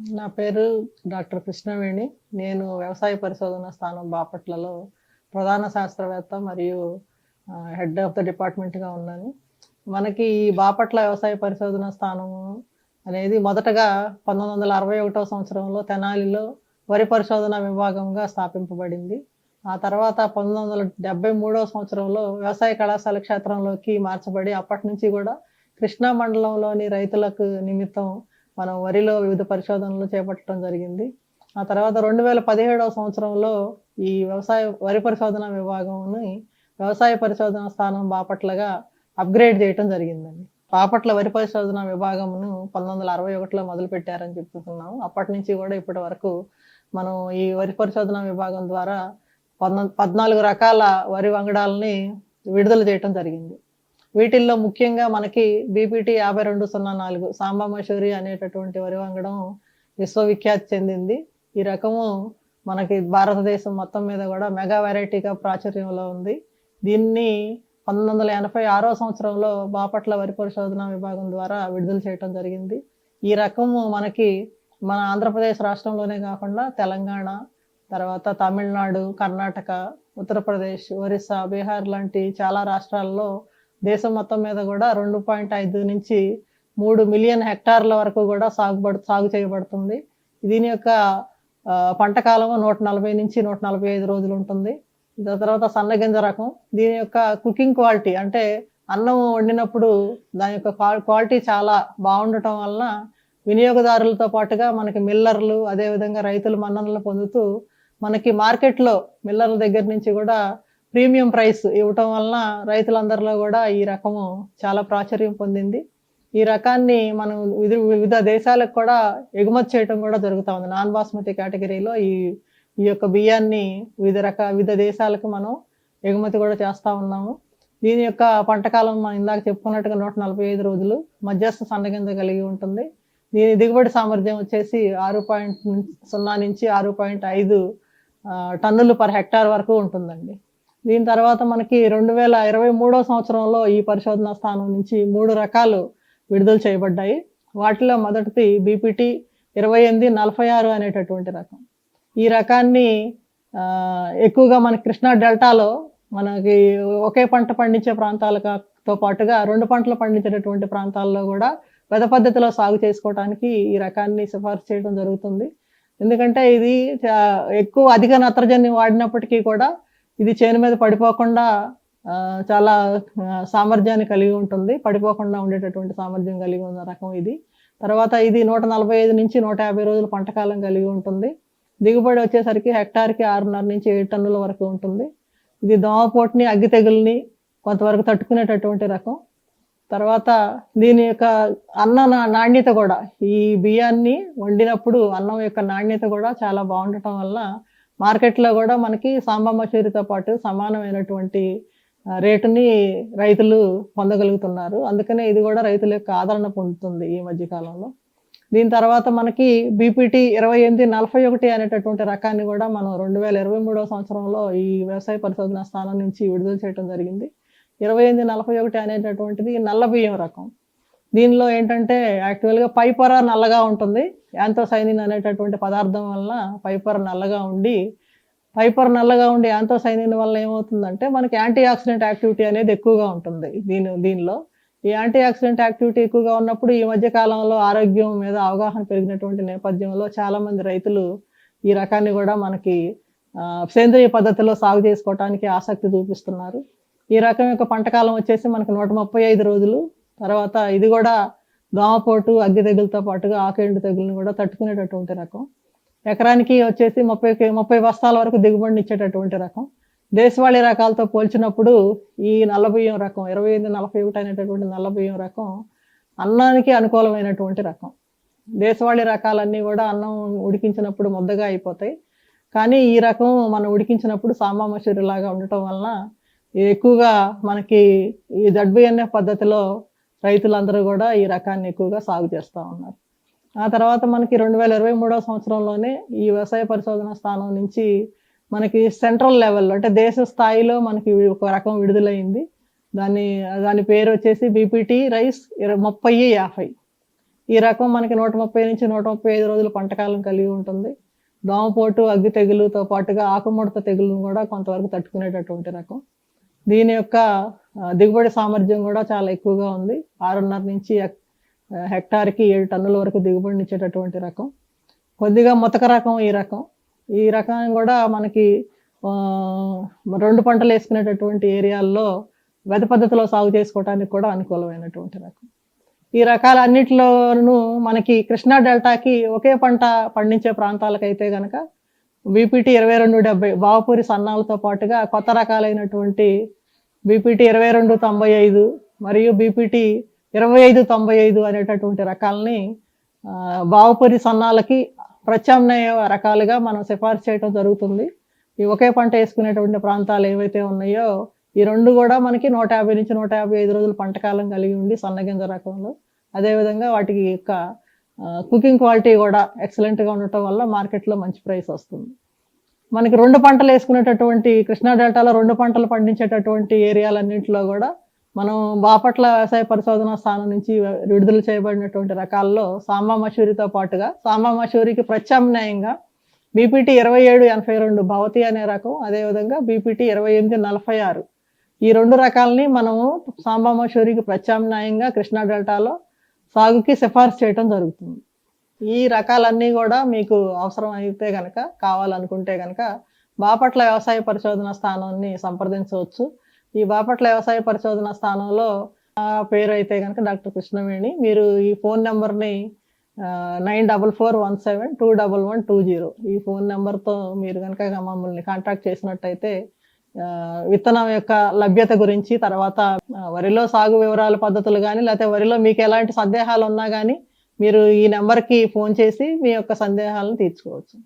నా పేరు డాక్టర్ కృష్ణవేణి. నేను వ్యవసాయ పరిశోధన స్థానం బాపట్లలో ప్రధాన శాస్త్రవేత్త మరియు హెడ్ ఆఫ్ ద డిపార్ట్మెంట్గా ఉన్నాను. మనకి ఈ బాపట్ల వ్యవసాయ పరిశోధన స్థానము అనేది మొదటగా పంతొమ్మిది వందల అరవై ఒకటో సంవత్సరంలో తెనాలిలో వరి పరిశోధన విభాగంగా స్థాపింపబడింది. ఆ తర్వాత పంతొమ్మిది వందల డెబ్బై మూడో సంవత్సరంలో వ్యవసాయ కళాశాల క్షేత్రంలోకి మార్చబడి అప్పటి నుంచి కూడా కృష్ణా మండలంలోని రైతులకు నిమిత్తం మనం వరిలో వివిధ పరిశోధనలు చేపట్టడం జరిగింది. ఆ తర్వాత రెండు వేల పదిహేడవ సంవత్సరంలో ఈ వ్యవసాయ వరి పరిశోధన విభాగంని వ్యవసాయ పరిశోధన స్థానం బాపట్లగా అప్గ్రేడ్ చేయటం జరిగిందండి. బాపట్ల వరి పరిశోధన విభాగమును పంతొమ్మిది వందల అరవై ఒకటిలో మొదలు పెట్టారని చెప్పుకున్నాము అప్పటి నుంచి కూడా ఇప్పటి వరకు మనం ఈ వరి పరిశోధన విభాగం ద్వారా పద్నాలుగు రకాల వరి వంగడాలని విడుదల చేయటం జరిగింది. వీటిల్లో ముఖ్యంగా మనకి బీపీటీ యాభై రెండు సున్నా నాలుగు సాంబా అనేటటువంటి వరి వంగడం విశ్వవిఖ్యాతి చెందింది. ఈ రకము మనకి భారతదేశం మొత్తం మీద కూడా మెగా వెరైటీగా ప్రాచుర్యంలో ఉంది. దీన్ని పంతొమ్మిది వందల ఎనభై ఆరో సంవత్సరంలో బాపట్ల వరి పరిశోధన విభాగం ద్వారా విడుదల చేయటం జరిగింది. ఈ రకము మనకి మన ఆంధ్రప్రదేశ్ రాష్ట్రంలోనే కాకుండా తెలంగాణ తర్వాత తమిళనాడు కర్ణాటక ఉత్తరప్రదేశ్ ఒరిస్సా బీహార్ లాంటి చాలా రాష్ట్రాల్లో దేశం మొత్తం మీద కూడా రెండు పాయింట్ ఐదు నుంచి మూడు మిలియన్ హెక్టార్ల వరకు కూడా సాగుబడు సాగు చేయబడుతుంది. దీని యొక్క పంట కాలము నూట నలభై నుంచి నూట నలభై ఐదు రోజులు ఉంటుంది. దాని తర్వాత సన్నగింజ రకం. దీని యొక్క కుకింగ్ క్వాలిటీ అంటే అన్నం వండినప్పుడు దాని యొక్క క్వాలిటీ చాలా బాగుండటం వలన వినియోగదారులతో పాటుగా మనకి మిల్లర్లు అదేవిధంగా రైతులు మన్ననలు పొందుతూ మనకి మార్కెట్లో మిల్లర్ల దగ్గర నుంచి కూడా ప్రీమియం ప్రైస్ ఇవ్వటం వలన రైతులందరిలో కూడా ఈ రకము చాలా ప్రాచుర్యం పొందింది. ఈ రకాన్ని మనం వివిధ దేశాలకు కూడా ఎగుమతి చేయడం కూడా జరుగుతూ ఉంది. నాన్ బాస్మతి కేటగిరీలో ఈ ఈ యొక్క బియ్యాన్ని వివిధ రక వివిధ దేశాలకు మనం ఎగుమతి కూడా చేస్తూ ఉన్నాము. దీని యొక్క పంటకాలం మనం ఇందాక చెప్పుకున్నట్టుగా నూట నలభై ఐదు రోజులు మధ్యస్థ సన్నగింజ కలిగి ఉంటుంది. దీని దిగుబడి సామర్థ్యం వచ్చేసి ఆరు పాయింట్ సున్నా నుంచి ఆరు పాయింట్ ఐదు టన్నులు పర్ హెక్టార్ వరకు ఉంటుందండి. దీని తర్వాత మనకి రెండు వేల ఇరవై మూడో సంవత్సరంలో ఈ పరిశోధన స్థానం నుంచి మూడు రకాలు విడుదల చేయబడ్డాయి. వాటిలో మొదటిది బీపీటీ ఇరవై ఎనిమిది నలభై ఆరు అనేటటువంటి రకం. ఈ రకాన్ని ఎక్కువగా మన కృష్ణా డెల్టాలో మనకి ఒకే పంట పండించే ప్రాంతాలతో పాటుగా రెండు పంటలు పండించేటటువంటి ప్రాంతాల్లో కూడా పెద్ద పద్ధతిలో సాగు చేసుకోవడానికి ఈ రకాన్ని సిఫార్సు చేయడం జరుగుతుంది. ఎందుకంటే ఇది ఎక్కువ అధిక నత్రజని వాడినప్పటికీ కూడా ఇది చేను మీద పడిపోకుండా చాలా సామర్థ్యాన్ని కలిగి ఉంటుంది. పడిపోకుండా ఉండేటటువంటి సామర్థ్యం కలిగి ఉన్న రకం ఇది. తర్వాత ఇది నూట నలభై ఐదు నుంచి నూట యాభై రోజుల పంటకాలం కలిగి ఉంటుంది. దిగుబడి వచ్చేసరికి హెక్టార్కి ఆరున్నర నుంచి ఏడు టన్నుల వరకు ఉంటుంది. ఇది దోమపోటుని అగ్గి తెగుల్ని కొంతవరకు తట్టుకునేటటువంటి రకం. తర్వాత దీని యొక్క అన్న నాణ్యత కూడా ఈ బియ్యాన్ని వండినప్పుడు అన్నం యొక్క నాణ్యత కూడా చాలా బాగుండటం వల్ల మార్కెట్లో కూడా మనకి సాంబా మసూరితో పాటు సమానమైనటువంటి రేటుని రైతులు పొందగలుగుతున్నారు. అందుకనే ఇది కూడా రైతుల యొక్క ఆదరణ పొందుతుంది ఈ మధ్యకాలంలో దీని తర్వాత మనకి బీపీటీ ఇరవై ఎనిమిది నలభై ఒకటి అనేటటువంటి రకాన్ని కూడా మనం రెండు వేల ఇరవై మూడవ సంవత్సరంలో ఈ వ్యవసాయ పరిశోధన స్థానం నుంచి విడుదల చేయడం జరిగింది. ఇరవై ఎనిమిది నలభై ఒకటి అనేటటువంటిది నల్ల బియ్యం రకం. దీనిలో ఏంటంటే యాక్చువల్గా పైపొర నల్లగా ఉంటుంది. యాంతోసైనిన్ అనేటటువంటి పదార్థం వల్ల పైపొర నల్లగా ఉండి పైపర్ నల్లగా ఉండి యాంతోసైనిన్ వల్ల ఏమవుతుందంటే మనకి యాంటీ ఆక్సిడెంట్ యాక్టివిటీ అనేది ఎక్కువగా ఉంటుంది దీని దీనిలో. ఈ యాంటీ ఆక్సిడెంట్ యాక్టివిటీ ఎక్కువగా ఉన్నప్పుడు ఈ మధ్య కాలంలో ఆరోగ్యం మీద అవగాహన పెరిగినటువంటి నేపథ్యంలో చాలామంది రైతులు ఈ రకాన్ని కూడా మనకి సేంద్రియ పద్ధతిలో సాగు చేసుకోవడానికి ఆసక్తి చూపిస్తున్నారు. ఈ రకం యొక్క పంటకాలం వచ్చేసి మనకి నూట ముప్పై ఐదు రోజులు. తర్వాత ఇది కూడా దోమపోటు అగ్గి తెగులతో పాటుగా ఆకేండు తెగులను కూడా తట్టుకునేటటువంటి రకం. ఎకరానికి వచ్చేసి ముప్పై ముప్పై బస్తాల వరకు దిగుబడిని ఇచ్చేటటువంటి రకం. దేశవాళీ రకాలతో పోల్చినప్పుడు ఈ నల్ల బియ్యం రకం ఇరవై ఎనిమిది నలభై ఒకటి అనేటటువంటి నల్ల బియ్యం రకం అన్నానికి అనుకూలమైనటువంటి రకం. దేశవాళీ రకాలన్నీ కూడా అన్నం ఉడికించినప్పుడు ముద్దగా అయిపోతాయి. కానీ ఈ రకం మనం ఉడికించినప్పుడు సాంబామసూరి లాగా ఉండటం వలన ఎక్కువగా మనకి ఈ జడ్బిఎన్ఎఫ్ పద్ధతిలో రైతులందరూ కూడా ఈ రకాన్ని ఎక్కువగా సాగు చేస్తూ ఉన్నారు. ఆ తర్వాత మనకి రెండు వేల ఇరవై మూడవ సంవత్సరంలోనే ఈ వ్యవసాయ పరిశోధన స్థానం నుంచి మనకి సెంట్రల్ లెవెల్లో అంటే దేశ స్థాయిలో మనకి ఒక రకం విడుదలైంది. దాని దాని పేరు వచ్చేసి బీపీటీ రైస్ ముప్పై యాభై. ఈ రకం మనకి నూట ముప్పై నుంచి నూట ముప్పై ఐదు రోజుల పంటకాలం కలిగి ఉంటుంది. దోమపోటు అగ్గి తెగులుతో పాటుగా ఆకుముడత తెగులను కూడా కొంతవరకు తట్టుకునేటటువంటి రకం. దీని యొక్క దిగుబడి సామర్థ్యం కూడా చాలా ఎక్కువగా ఉంది. ఆరున్నర నుంచి హెక్టార్కి ఏడు టన్నుల వరకు దిగుబడిని ఇచ్చేటటువంటి రకం. కొద్దిగా మొతక రకం ఈ రకం. ఈ రకం కూడా మనకి రెండు పంటలు వేసుకునేటటువంటి ఏరియాల్లో వెద పద్ధతిలో సాగు చేసుకోవడానికి కూడా అనుకూలమైనటువంటి రకం. ఈ రకాలన్నిటిలోనూ మనకి కృష్ణా డెల్టాకి ఒకే పంట పండించే ప్రాంతాలకైతే కనుక బీపీటీ ఇరవై రెండు డెబ్బై బావపూరి సన్నాలతో పాటుగా కొత్త రకాలైనటువంటి బీపీటీ ఇరవై రెండు తొంభై ఐదు మరియు బీపీటీ ఇరవై ఐదు తొంభై ఐదు అనేటటువంటి రకాలని బావపూరి సన్నాలకి ప్రత్యామ్నాయ రకాలుగా మనం సిఫార్సు చేయడం జరుగుతుంది. ఈ ఒకే పంట వేసుకునేటువంటి ప్రాంతాలు ఏవైతే ఉన్నాయో ఈ రెండు కూడా మనకి నూట యాభై నుంచి నూట యాభై ఐదు రోజులు పంటకాలం కలిగి ఉండి సన్నగింజ రకంలో. అదేవిధంగా వాటికి యొక్క కుకింగ్ క్వాలిటీ కూడా ఎక్సలెంట్గా ఉండటం వల్ల మార్కెట్లో మంచి ప్రైస్ వస్తుంది. మనకి రెండు పంటలు వేసుకునేటటువంటి కృష్ణా డెల్టాలో రెండు పంటలు పండించేటటువంటి ఏరియాలన్నింటిలో కూడా మనం బాపట్ల వ్యవసాయ పరిశోధన స్థానం నుంచి విడుదల చేయబడినటువంటి రకాల్లో సాంబా మషూరితో పాటుగా సాంబా మషూరికి ప్రత్యామ్నాయంగా బీపీటీ ఇరవై ఏడు ఎనభై రెండు భవతి అనే రకం అదేవిధంగా బీపీటీ ఇరవై ఎనిమిది నలభై ఆరు. ఈ రెండు రకాలని మనము సాంబా మషూరికి ప్రత్యామ్నాయంగా కృష్ణా డెల్టాలో సాగుకి సిఫార్సు చేయడం జరుగుతుంది. ఈ రకాలన్నీ కూడా మీకు అవసరం అయితే కనుక కావాలనుకుంటే కనుక బాపట్ల వ్యవసాయ పరిశోధన స్థానాన్ని సంప్రదించవచ్చు. ఈ బాపట్ల వ్యవసాయ పరిశోధన స్థానంలో పేరు అయితే కనుక డాక్టర్ కృష్ణవేణి. మీరు ఈ ఫోన్ నెంబర్ని nine double four one seven two double one two zero ఈ ఫోన్ నెంబర్తో మీరు కనుక మమ్మల్ని కాంటాక్ట్ చేసినట్టయితే విత్తనం యొక్క లభ్యత గురించి తర్వాత వరిలో సాగు వివరాల పద్ధతులు కానీ లేకపోతే వరిలో మీకు ఎలాంటి సందేహాలు ఉన్నా కానీ మీరు ఈ నెంబర్కి ఫోన్ చేసి మీ యొక్క సందేహాలను తీర్చుకోవచ్చు.